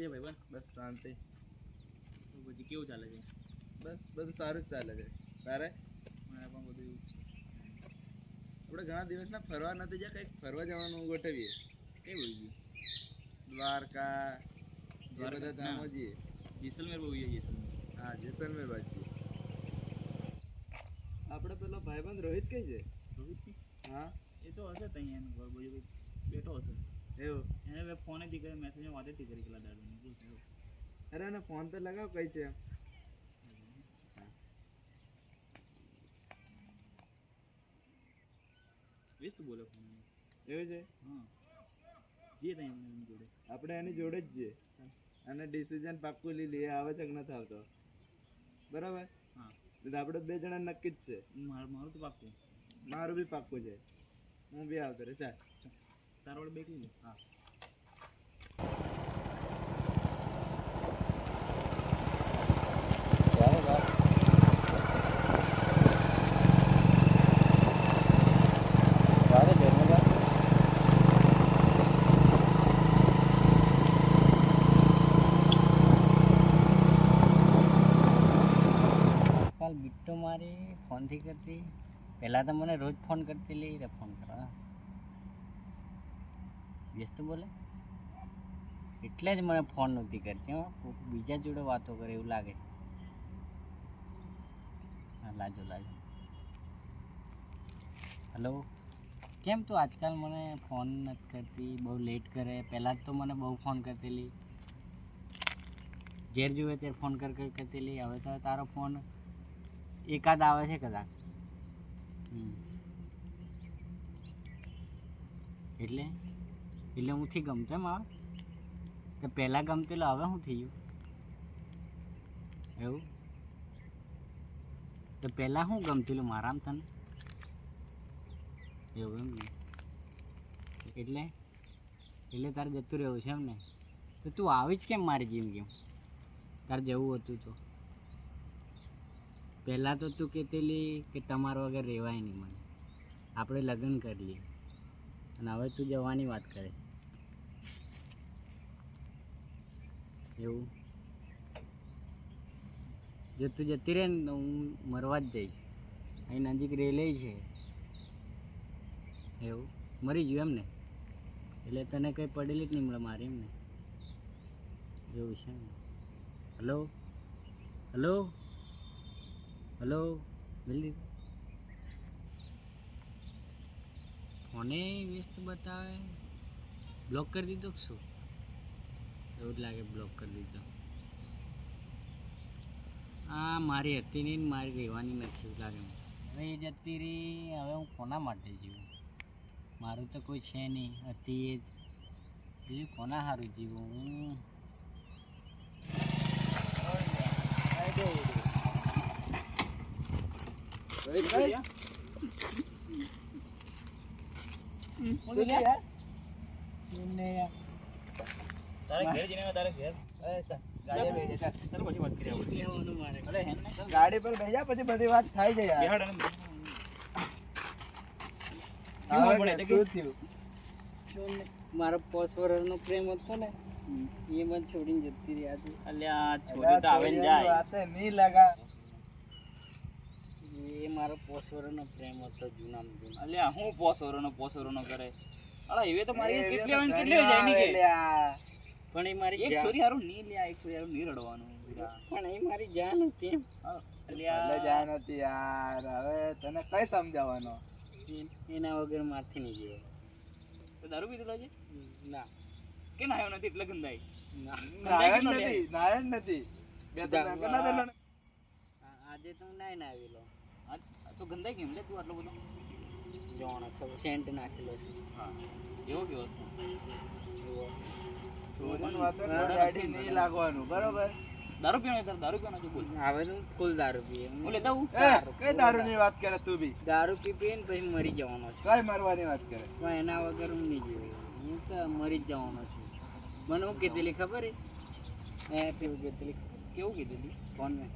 કેવું છે ભાઈ બસ શાંતિ. પછી કેવું ચાલે છે? બસ બધું સારું જ ચાલે છે. તારે? મારે પણ બધું એવું છે. આપણે ઘણા દિવસના ફરવા નથી જ્યાં કંઈક ફરવા જવાનું ગોઠવીએ કેવું ગયું દ્વારકા દ્વારકા? બધા ધામો જઈએ. જેસલમેર બહુ જઈએ જેસલમેર. હા જેસલમેર બાજુ. આપણે પેલો ભાઈબંધ રોહિત કઈ છે? રોહિત? હા. એ તો હશે ત્યાં એનું ઘર બેઠો હશે. એવું. એને મેં ફોને થી કરી વાત પેલા દાડો અરે એને ફોન તો લગાવ કઈ છે? બોલે એવું છે? હા. જે ત્યાં એમને એની જોડે. આપણે એની જોડે જ છીએ અને ડિસિઝન પાક્કું લઈએ આવે છે કે નથી આવતો. બરાબર? હા. આપણે બે જણા નક્કી જ છે. મારું મારું તો પાક્કું. મારું બી પાક્કું છે. હું બી આવતો રે ચાલ. તારા બેકું હા. મારી ફોનથી કરતી. પહેલાં તો મને રોજ ફોન કરતી લઈ ફોન કરવા વ્યસ્ત બોલે? એટલે જ મને ફોન નહોતી કરતી, હો. બીજા જોડે વાતો કરે એવું લાગે. હા, લાજો લાજો. હલો કેમ તું આજકાલ મને ફોન નથી કરતી? બહુ લેટ કરે. પહેલાં જ તો મને બહુ ફોન કરતી. લી ઘેર જોવે ત્યારે ફોન કર કર કરતી. હવે તો તારો ફોન એકાદ આવે છે કદાચ. હમ. એટલે હું હુંથી ગમતો એમ આવે પહેલાં ગમતેલો હવે શું થઈ ગયું એવું? તો પહેલાં શું ગમતેલું મારામ તને? એવું એમ ને? એટલે? એટલે તારે જતું રહેવું છે એમ ને? તો તું આવી જ કેમ મારી જિંદગી તારે જવું હતું તો. પહેલાં તો તું કહેતેલી કે તમારા વગર રહેવાય નહીં મને. આપણે લગ્ન કરી લઈએ. અને હવે તું જવાની વાત કરે. એવું? જો તું જતી રહે ને હું મરવા જ જઈશ. અહીં નજીક રેલે છે. એવું? મરી ગયું એમને? એટલે તને કંઈ પડેલી જ નહીં મળે મારી એમને. એવું છે ને હલો? હલો? હલો? જલ્દી. ફોને વ્યસ્ત બતાવે? બ્લોક કરી દીધો કે શું? એવું જ લાગે બ્લોક કરી દીધો. આ મારી હતી નહીં ને મારી રહેવાની નથી એવું લાગે હવે એ જતી રહી હવે હું કોના માટે જીવું. મારું તો કોઈ છે નહીં હતી એ જ. બીજું કોના સારું જીવું? હું તારે ઘેર જઈને આવ્યો, તારે ઘેર ગાડી બેસી જા, ચાલો પછી વાત કરીએ આપણે. લેવાનું મારે અરે હેન ને ચાલ. ગાડી પર બેસી પછી બધી વાત થાય છે યાર. ને, મારો પોસ વર્ષનો પ્રેમ હતો ને એ મને છોડીને જતી રહી આજે અલ્યા છોડી તો આવે ને જાય. નહીં લગા એ મારો પોસ વર્ષનો પ્રેમ હતો જૂનામાં જૂનો અલ્યા હું પોસોરો નો પોસોરો નો કરે. અલા એવે તો મારી કેટલી આવે ને કેટલી જાય ની કે? પણ એ મારી એક છોરી હારું ની લ્યા એક છોરી હારું ની રડવાનું પણ એ મારી જાન હતી. અલ્યા. જાન હતી યાર હવે તને કઈ સમજાવવાનો? એના વગર મારથી નહીં જીવે. તો દારૂ પીધું છે ના. કે નાયો નથી એટલે ગંદાઈ ના. નાયણ નથી નાયણ નથી. બે તો ના ને. આજે તું નાઈ ને આ તો ગંધાઈ કેમ લે તું આટલો બધો? જોણ ખબર સેન્ટ નાખેલો હા. એવો કેવો છે? લાગવાનું બરોબર? દારૂ પીવાનો તાર દારૂ પીવાનો છે બોલ. હવે તો ફૂલ દારૂ પીએ. હું લેતા હું કે દારૂ ની વાત કરે તું બી? દારૂ પી પીને પછી મરી જવાનો છું. કઈ મરવાની વાત કરે? પણ એના વગર હું નહીં જીવું. હું તો મરી જ જવાનો છું. મને હું કીધેલી ખબર હે? એ કેવું કીધેલી? કેવું કીધું તી? ફોન મેં.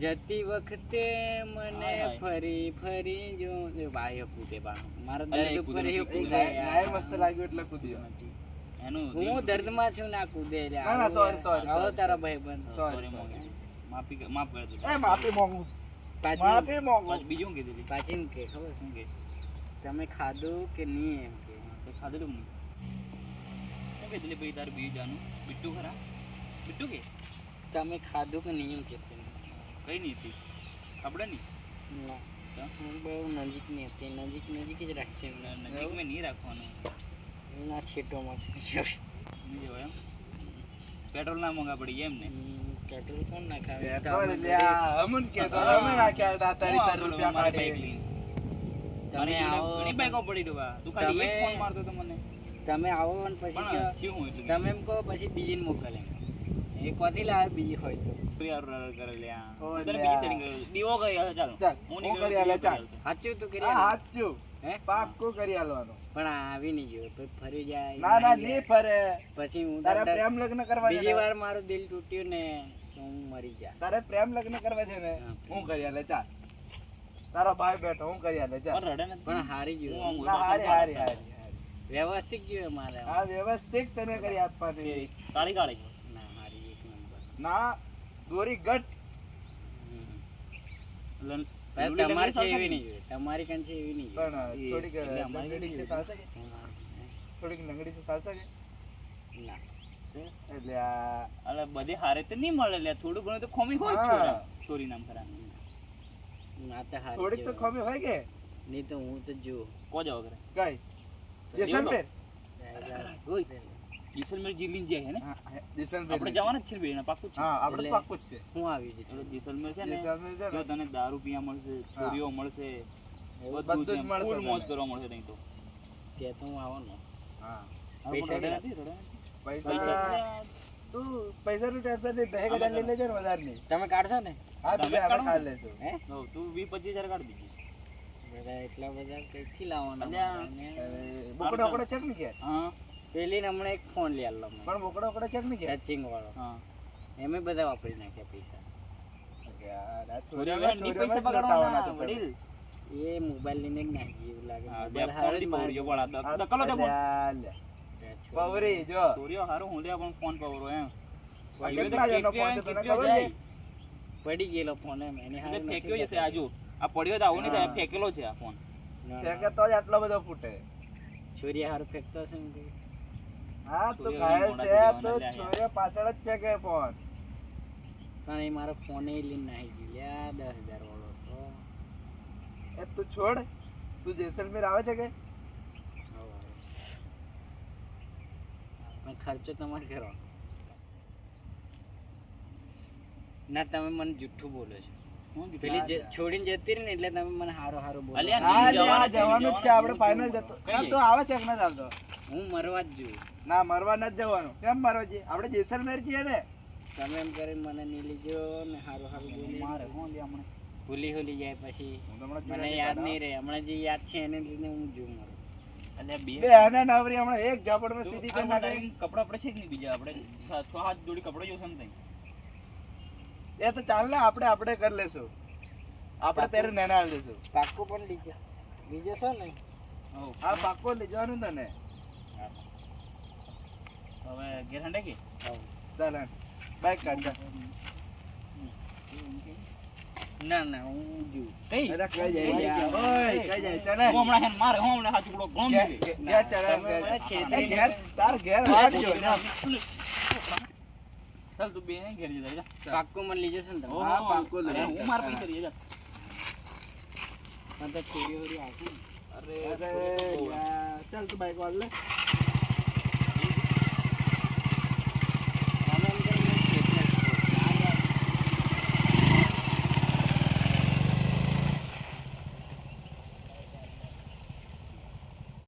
જતી વખતે મને હાય હાય. ફરી ફરી જો એ ભાઈ કૂદે બા. મારા અલ્યા, એ દર્દ ઉપર કૂદે એ નથી. એ કૂદે ગાય યાર. ગાય મસ્ત લાગ્યું એટલે કૂદ્યો. નથી. એનું હું દર્દમાં છું ના કૂદે લે ના, ના, sorry, sorry, આવો sorry. તારા ભાઈ બંધ. Sorry, sorry sorry. માફી કર- માફ કરી દો એ માફી માંગુ. પાછી માફી માંગુ. પાછું બીજું શું કીધું લી? પાછી એમ કે ખબર? શું કે? તમે ખાધું કે નહીં એમ કે? તે ખાધેલું ને શું કીધું લી ભાઈ તારું બીજું જાનું. બિટ્ટુ ખરા? બિટ્ટુ કે? તમે ખાધું કે નહીં એમ કે? કઈ નહીં હતી? ખબર નહીં? ના. બહુ નજીક નહીં હતી. નજીક નજીક જ એમને. નજીક મેં નહીં રાખવાનું? ના છેટોમાં છે એમ? પેટ્રોલ ના મોંઘા પડી ગયા એમ ને? પેટ્રોલ કોણ નાખાવે અમન કે તો અમે નાખ્યા હતા તારી તારી રૂપિયા કાઢી તમે આવો ઘણી બાઈકો પડી ડોબા તું ખાલી એક ફોન મારતો તો મને. તમે આવો અને પછી તમે એમ કહો પછી બીજીને મોકલે. એ વાતી લાવે બીજી હોય તો. યાર રર કરે લે આ. ઓ તને લ્યા. બીજી setting કરી. દીવો કરી આલો ચાલો. હું હું કરી કરું, ચાલ. કરી તું કરી હા આલે. હાચું. હે? પાક્કું કરી આલવાનું. પણ આવી નહીં ગયો તો ફરી જાય. ના ના નહીં નહીં ફરે. પછી હું તારે તારે- પ્રેમ લગ્ન કરવા બીજી ને? વાર મારું દિલ તૂટ્યું ને હું મરી જા તારે પ્રેમ લગ્ન કરવા છે ને? હું કરી આલે ચાલ. તારો ભાઈ બેઠો હું કરી આલે ચાલ. પણ રડે નથી. પણ હારી ગયો. હારી હારી હારી. વ્યવસ્થિત ગયો મારે. આ વ્યવસ્થિત તને કરી આપવાની. એક ના દોરી ગટ હમ. લન- ભાઈ, લૂલી તમારી છે એવી નહીં જોઈએ. તમારી કાન છે એવી નહીં પણ થોડીક એટલે અમારી લંગડી છે ચાલશે કે? થોડીક લંગડી છે ચાલશે કે? ના. એટલે અલે બધે હારે તો નહીં મળે લે. થોડું ઘણું તો ખોમી હોય છોરા. ચોરી નામ ખરા. ના તો હારી થોડીક તો ગયો. હોય કે? નહીં તો હું તો જો કો જાવ કરે કઈ? જેસલમેર જેસલમેર જીલીન જાય ને હા, જેસલમેર આપણે જવાના જ છે બેન પાકું છે. હા આપણે પાકું જ છે. હું આવી જઈશ એટલે જેસલમેર છે ને જો તને દારૂ પીવા મળશે છોરીઓ મળશે બધું જ મળશે ફૂલ મોજ કરવા મળશે નહીં તો. કે તો હું આવો ને. હા. પૈસા? નથી, રડે નથી. પૈસા નું ટેન્શન નહીં દહેક હજાર લઈ લેજો ને વધારે નહીં. તમે કાઢશો ને? હા તમે કાઢો. ખાઈ હે? તો તું વીસ પચીસ હજાર કાઢી દીધી. એટલા બધા કઈથી લાવવાના બોકડો બોકડો ચેક નહીં કે હા. પેલી ને હમણાં એક ફોન લઈ આલો મેં પણ બોકડો બોકડો ચેક નહીં કે ટચિંગ વાળો હા એમે બધા વાપરી નાખ્યા પૈસા યાર, આ ચોરીઓ ચોરીઓમાં- નહીં ચોરીઓમાં પૈસા જ લૂંટાવાના બગાડવાના, તો તમે. વડીલ. એ મોબાઈલ લઈને જ નાખી એવું લાગે હા, બે મોબાઈલ ફોન હારો જ થી મારે પવરીઓ પડાતો. આ તો કલો તે ફોન. અલ્યા, અલ્યા. છોડી પવરી જો ચોરીઓ હારું હું લ્યા પણ ફોન પવરો એમ આ હવે તો કેટલા જણનો કેટલી ફોન છે તને કેટલી ખબર જાય. છે? પડી ગયેલો ફોન એમ એની એટલે હારે ફેંક્યો જશે આજુ આ પડ્યો તો આવો નહીં થાય હા. ફેંકેલો છે આ ફોન ફેંકે તો જ આટલો બધો ફૂટે છોરી હારું ફેંકતો હશે ને કોઈ. હા તો ઘાયલ છે તો છોરે પાછળ જ ફેંકે ફોન. પણ એ મારો ફોન એ લઈને નાખી ગયા. દસ હજાર વાળો તો. એ તું છોડ. તું જેસલમેર આવે છે કે? પણ ખર્ચો તમારે કરો ના તમે મને જુઠ્ઠું બોલો છો. હું પેલી જે- છોડીને જતી રહી ને એટલે તમે મને હારો હારો બોલો. જવાનું જ છે, આપણે ફાઇનલ જતો? તો આવે છે કે ના આવતો હું મરવા જ જોઉં. ના મરવા નથી જવાનું. કેમ મરવા જઈએ? આપણે જેસલમેર છીએ ને. તમે એમ કરીને મને નહીં લીજો ને હારું સારું બોલી મારે હું હમણાં. ભૂલી ભૂલી જાય પછી. મને યાદ નહીં રહે. હમણાં જે યાદ છે એને લઈને હું જોઉં મારું. અલ્યા, બે બે આને હમણાં એક ઝાપડમાં તું સીધી તારી કપડાં છે કે નહીં બીજા? આપણે છ- હાથ જોડી કપડાં જોશે ને તઈ. એ તો ચાલ ને આપણે આપણે કરી લેશું. આપણે પહેરે નેના હાલ દેશું. પાક્કું પણ લીજો. લીજો છો ને. હા પાક્કો લઈ તને. હવે ઘેર હંડે કે? ચાલ બાઈક કાઢ ના ના હું જોઉં કઈ અરે કઈ જાય કઈ યાર? જાય? ઓય, કઈ જાય ચાલે હું હમણાં હેન મારે હું હમણાં હાથ ટુકડો ગોમ ઘેર- ઘેર- ઘેર ચાલે, ઘેર. મને છેતરી એ ઘેર તાર ઘેર વાળજો જા. ચાલ તું બે ઘેર જતા. મને લઈ જશે ને તમે. હા, પાક્કું લઈ હું મારા પૈસા લઈ જા. પણ તો છોરી હોરી આવશે ને. અરે ચાલ તું બાઈક વાળ લે.